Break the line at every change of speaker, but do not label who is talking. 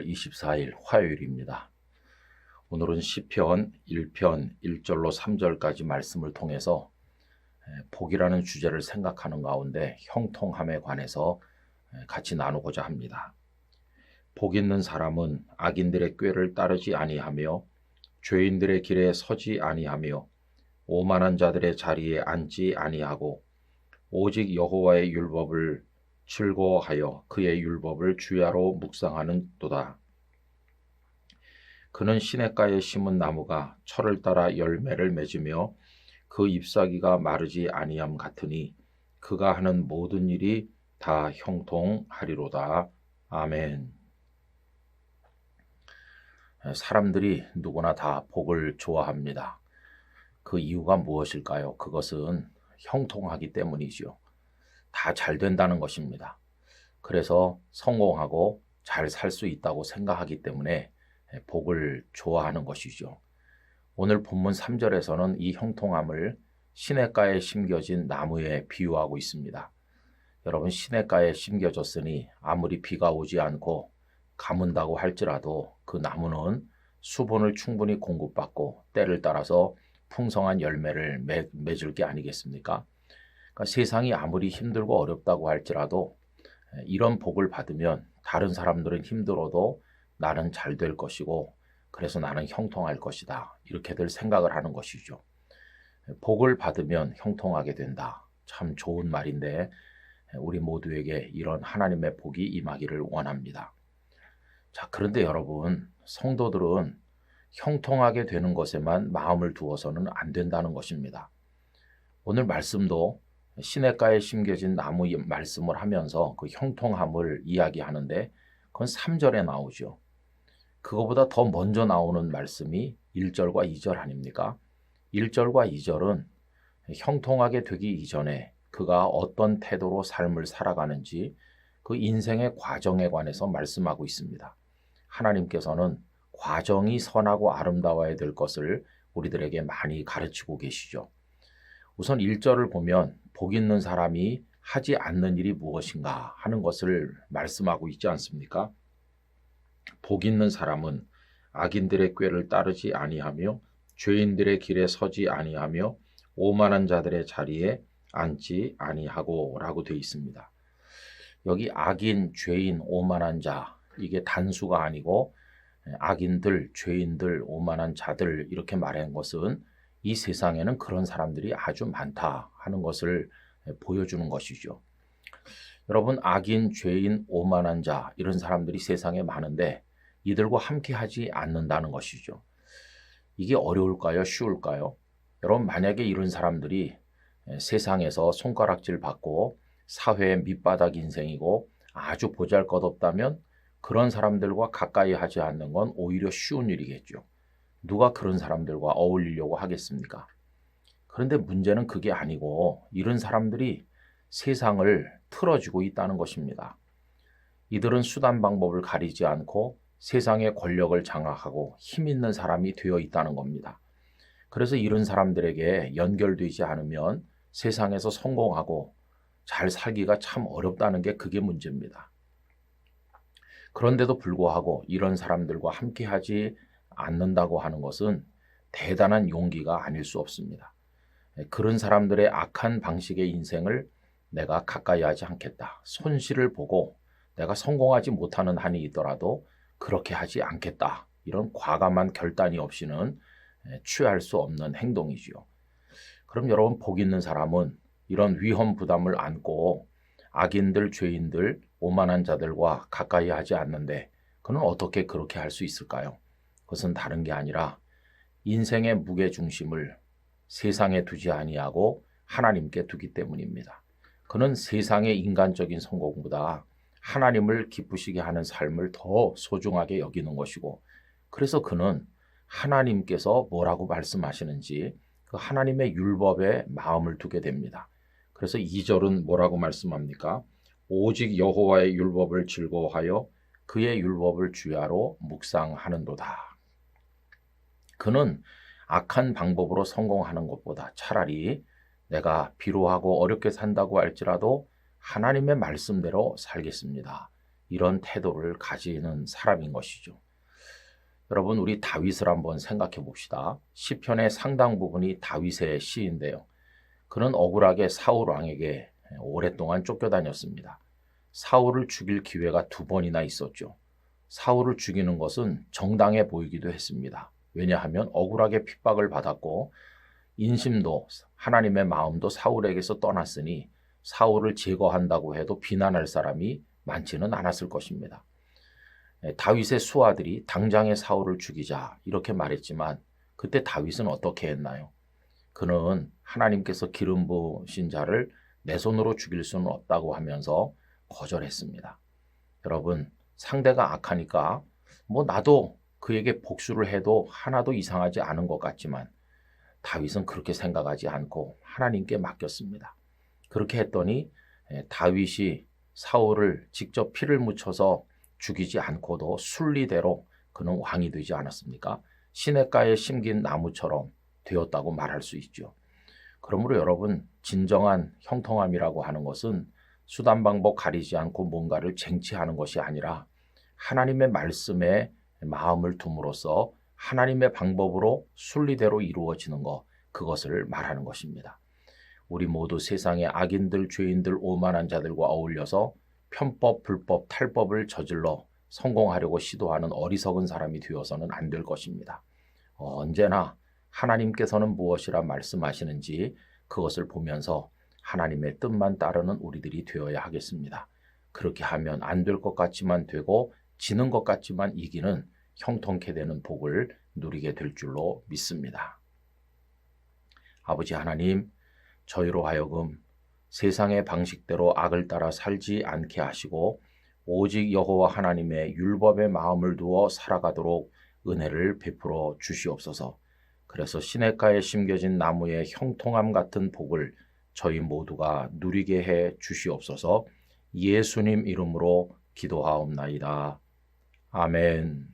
12월 24일 화요일입니다. 오늘은 시편 1편 1절로 3절까지 말씀을 통해서 복이라는 주제를 생각하는 가운데 형통함에 관해서 같이 나누고자 합니다. 복 있는 사람은 악인들의 꾀를 따르지 아니하며 죄인들의 길에 서지 아니하며 오만한 자들의 자리에 앉지 아니하고 오직 여호와의 율법을 즐거워하여 그의 율법을 주야로 묵상하는 도다. 그는 시냇가에 심은 나무가 철을 따라 열매를 맺으며 그 잎사귀가 마르지 아니함 같으니 그가 하는 모든 일이 다 형통하리로다. 아멘. 사람들이 누구나 다 복을 좋아합니다. 그 이유가 무엇일까요? 그것은 형통하기 때문이지요. 다 잘 된다는 것입니다. 그래서 성공하고 잘 살 수 있다고 생각하기 때문에 복을 좋아하는 것이죠. 오늘 본문 3절에서는 이 형통함을 시냇가에 심겨진 나무에 비유하고 있습니다. 여러분 시냇가에 심겨졌으니 아무리 비가 오지 않고 가문다고 할지라도 그 나무는 수분을 충분히 공급받고 때를 따라서 풍성한 열매를 맺을 게 아니겠습니까? 그러니까 세상이 아무리 힘들고 어렵다고 할지라도 이런 복을 받으면 다른 사람들은 힘들어도 나는 잘 될 것이고 그래서 나는 형통할 것이다. 이렇게들 생각을 하는 것이죠. 복을 받으면 형통하게 된다. 참 좋은 말인데 우리 모두에게 이런 하나님의 복이 임하기를 원합니다. 자, 그런데 여러분, 성도들은 형통하게 되는 것에만 마음을 두어서는 안 된다는 것입니다. 오늘 말씀도 시냇가에 심겨진 나무 말씀을 하면서 그 형통함을 이야기하는데 그건 3절에 나오죠. 그거보다 더 먼저 나오는 말씀이 1절과 2절 아닙니까? 1절과 2절은 형통하게 되기 이전에 그가 어떤 태도로 삶을 살아가는지 그 인생의 과정에 관해서 말씀하고 있습니다. 하나님께서는 과정이 선하고 아름다워야 될 것을 우리들에게 많이 가르치고 계시죠. 우선 1절을 보면 복 있는 사람이 하지 않는 일이 무엇인가 하는 것을 말씀하고 있지 않습니까? 복 있는 사람은 악인들의 꾀를 따르지 아니하며 죄인들의 길에 서지 아니하며 오만한 자들의 자리에 앉지 아니하고라고 되어 있습니다. 여기 악인, 죄인, 오만한 자 이게 단수가 아니고 악인들, 죄인들, 오만한 자들 이렇게 말한 것은 이 세상에는 그런 사람들이 아주 많다 하는 것을 보여주는 것이죠. 여러분, 악인, 죄인, 오만한 자, 이런 사람들이 세상에 많은데 이들과 함께 하지 않는다는 것이죠. 이게 어려울까요? 쉬울까요? 여러분, 만약에 이런 사람들이 세상에서 손가락질 받고 사회의 밑바닥 인생이고 아주 보잘 것 없다면 그런 사람들과 가까이 하지 않는 건 오히려 쉬운 일이겠죠. 누가 그런 사람들과 어울리려고 하겠습니까? 그런데 문제는 그게 아니고 이런 사람들이 세상을 틀어주고 있다는 것입니다. 이들은 수단 방법을 가리지 않고 세상의 권력을 장악하고 힘 있는 사람이 되어 있다는 겁니다. 그래서 이런 사람들에게 연결되지 않으면 세상에서 성공하고 잘 살기가 참 어렵다는 게 그게 문제입니다. 그런데도 불구하고 이런 사람들과 함께하지 않는다고 하는 것은 대단한 용기가 아닐 수 없습니다. 예, 그런 사람들의 악한 방식의 인생을 내가 가까이 하지 않겠다. 손실을 보고 내가 성공하지 못하는 한이 있더라도 그렇게 하지 않겠다. 이런 과감한 결단이 없이는 예, 취할 수 없는 행동이지요. 그럼 여러분 복 있는 사람은 이런 위험 부담을 안고 악인들, 죄인들, 오만한 자들과 가까이 하지 않는데 그는 어떻게 그렇게 할 수 있을까요? 그것은 다른 게 아니라 인생의 무게 중심을 세상에 두지 아니하고 하나님께 두기 때문입니다. 그는 세상의 인간적인 성공보다 하나님을 기쁘시게 하는 삶을 더 소중하게 여기는 것이고 그래서 그는 하나님께서 뭐라고 말씀하시는지 그 하나님의 율법에 마음을 두게 됩니다. 그래서 2절은 뭐라고 말씀합니까? 오직 여호와의 율법을 즐거워하여 그의 율법을 주야로 묵상하는도다. 그는 악한 방법으로 성공하는 것보다 차라리 내가 비로하고 어렵게 산다고 할지라도 하나님의 말씀대로 살겠습니다. 이런 태도를 가지는 사람인 것이죠. 여러분 우리 다윗을 한번 생각해 봅시다. 시편의 상당 부분이 다윗의 시인데요. 그는 억울하게 사울 왕에게 오랫동안 쫓겨다녔습니다. 사울을 죽일 기회가 두 번이나 있었죠. 사울을 죽이는 것은 정당해 보이기도 했습니다. 왜냐하면 억울하게 핍박을 받았고 인심도 하나님의 마음도 사울에게서 떠났으니 사울을 제거한다고 해도 비난할 사람이 많지는 않았을 것입니다. 예, 다윗의 수하들이 당장에 사울을 죽이자 이렇게 말했지만 그때 다윗은 어떻게 했나요? 그는 하나님께서 기름 부으신 자를 내 손으로 죽일 수는 없다고 하면서 거절했습니다. 여러분, 상대가 악하니까 뭐 나도 그에게 복수를 해도 하나도 이상하지 않은 것 같지만 다윗은 그렇게 생각하지 않고 하나님께 맡겼습니다. 그렇게 했더니 예, 다윗이 사울을 직접 피를 묻혀서 죽이지 않고도 순리대로 그는 왕이 되지 않았습니까? 시냇가에 심긴 나무처럼 되었다고 말할 수 있죠. 그러므로 여러분 진정한 형통함이라고 하는 것은 수단 방법 가리지 않고 뭔가를 쟁취하는 것이 아니라 하나님의 말씀에 마음을 둠으로써 하나님의 방법으로 순리대로 이루어지는 것 그것을 말하는 것입니다. 우리 모두 세상의 악인들, 죄인들, 오만한 자들과 어울려서 편법, 불법, 탈법을 저질러 성공하려고 시도하는 어리석은 사람이 되어서는 안 될 것입니다. 언제나 하나님께서는 무엇이라 말씀하시는지 그것을 보면서 하나님의 뜻만 따르는 우리들이 되어야 하겠습니다. 그렇게 하면 안 될 것 같지만 되고 지는 것 같지만 이기는 형통케 되는 복을 누리게 될 줄로 믿습니다. 아버지 하나님, 저희로 하여금 세상의 방식대로 악을 따라 살지 않게 하시고 오직 여호와 하나님의 율법의 마음을 두어 살아가도록 은혜를 베풀어 주시옵소서. 그래서 시냇가에 심겨진 나무의 형통함 같은 복을 저희 모두가 누리게 해 주시옵소서. 예수님 이름으로 기도하옵나이다. 아멘.